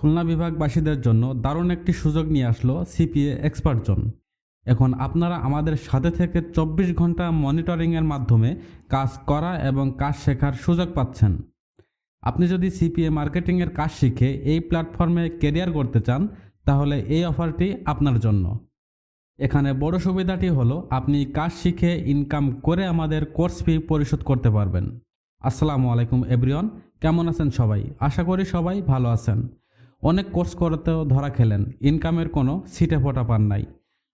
খুলনা বিভাগবাসীদের জন্য দারুণ একটি সুযোগ নিয়ে আসলো সিপিএ এক্সপার্ট জোন। এখন আপনারা আমাদের সাথে থেকে চব্বিশ ঘণ্টা মনিটরিংয়ের মাধ্যমে কাজ করা এবং কাজ শেখার সুযোগ পাচ্ছেন। আপনি যদি সিপিএ মার্কেটিংয়ের কাজ শিখে এই প্ল্যাটফর্মে কেরিয়ার করতে চান, তাহলে এই অফারটি আপনার জন্য। এখানে বড় সুবিধাটি হলো, আপনি কাজ শিখে ইনকাম করে আমাদের কোর্স ফি পরিশোধ করতে পারবেন। আসসালামু আলাইকুম এভরিওয়ান কেমন আছেন সবাই? আশা করি সবাই ভালো আছেন। অনেক কোর্স করতেও ধরা খেলেন, ইনকামের কোনো সিটে ফোটা পান নাই।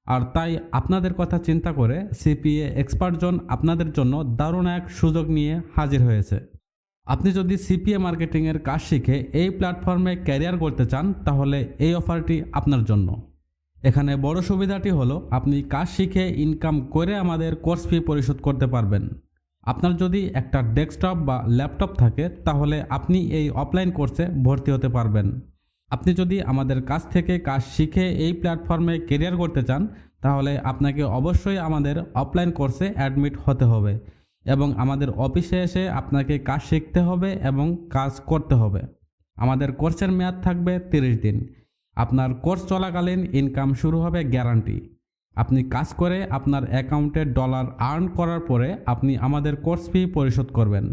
আর তাই আপনাদের কথা চিন্তা করে সিপিএ এক্সপার্ট জোন আপনাদের জন্য দারুণ এক সুযোগ নিয়ে হাজির হয়েছে। আপনি যদি সিপিএ মার্কেটিংয়ের কাজ শিখে এই প্ল্যাটফর্মে ক্যারিয়ার করতে চান, তাহলে এই অফারটি আপনার জন্য। এখানে বড় সুবিধাটি হলো, আপনি কাজ শিখে ইনকাম করে আমাদের কোর্স ফি পরিশোধ করতে পারবেন। আপনার যদি একটা ডেস্কটপ বা ল্যাপটপ থাকে, তাহলে আপনি এই অফলাইন কোর্সে ভর্তি হতে পারবেন। আপনি যদি আমাদের কাছ থেকে কাজ শিখে এই প্ল্যাটফর্মে কেরিয়ার করতে চান, তাহলে আপনাকে অবশ্যই আমাদের অফলাইন কোর্সে অ্যাডমিট হতে হবে এবং আমাদের অফিসে এসে আপনাকে কাজ শিখতে হবে এবং কাজ করতে হবে। আমাদের কোর্সের মেয়াদ থাকবে তিরিশ দিন। আপনার কোর্স চলাকালীন ইনকাম শুরু হবে গ্যারান্টি আপনি কাজ করে আপনার অ্যাকাউন্টে ডলার আর্ন করার পরে আপনি আমাদের কোর্স ফি পরিশোধ করবেন।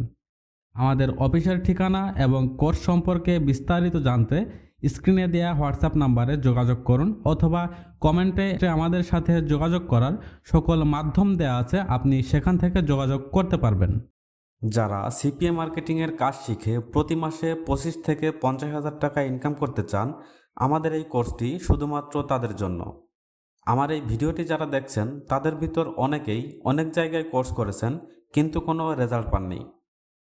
আমাদের অফিসের ঠিকানা এবং কোর্স সম্পর্কে বিস্তারিত জানতে স্ক্রিনে দেওয়া হোয়াটসঅ্যাপ নাম্বারে যোগাযোগ করুন অথবা কমেন্টে আমাদের সাথে যোগাযোগ করার সকল মাধ্যম দেওয়া আছে, আপনি সেখান থেকে যোগাযোগ করতে পারবেন। যারা সিপিএ মার্কেটিংয়ের কাজ শিখে প্রতি মাসে পঁচিশ থেকে পঞ্চাশ হাজার টাকা ইনকাম করতে চান, আমাদের এই কোর্সটি শুধুমাত্র তাদের জন্য। আমার এই ভিডিওটি যারা দেখছেন, তাদের ভিতর অনেকেই অনেক জায়গায় কোর্স করেছেন, কিন্তু কোনো রেজাল্ট পাননি।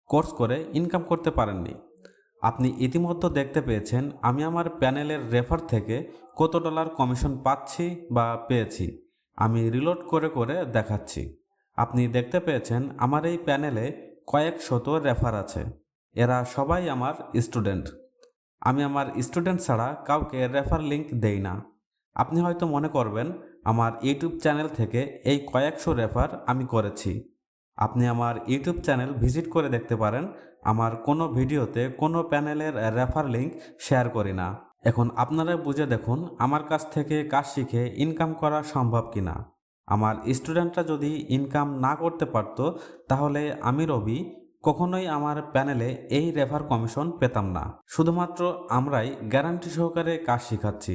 কোর্স করে ইনকাম করতে পারেননি। আপনি ইতিমধ্যে দেখতে পেয়েছেন আমি আমার প্যানেলের রেফার থেকে কত ডলার কমিশন পাচ্ছি বা পেয়েছি। আমি রিলোড করে করে দেখাচ্ছি। আপনি দেখতে পেয়েছেন আমার এই প্যানেলে কয়েক শত রেফার আছে। এরা সবাই আমার স্টুডেন্ট। আমি আমার স্টুডেন্ট ছাড়া কাউকে রেফার লিংক দেই না। আপনি হয়তো মনে করবেন, আমার ইউটিউব চ্যানেল থেকে এই কয়েকশো রেফার আমি করেছি। আপনি আমার ইউটিউব চ্যানেল ভিজিট করে দেখতে পারেন। আমার কোনো ভিডিওতে কোনো প্যানেলের রেফার লিঙ্ক শেয়ার করি না। এখন আপনারা বুঝে দেখুন আমার কাছ থেকে কাজ শিখে ইনকাম করা সম্ভব কিনা। আমার স্টুডেন্টরা যদি ইনকাম না করতে পারতো, তাহলে আমি রবি, কখনোই আমার প্যানেলে এই রেফার কমিশন পেতাম না। শুধুমাত্র আমরাই গ্যারান্টি সহকারে কাজ শেখাচ্ছি।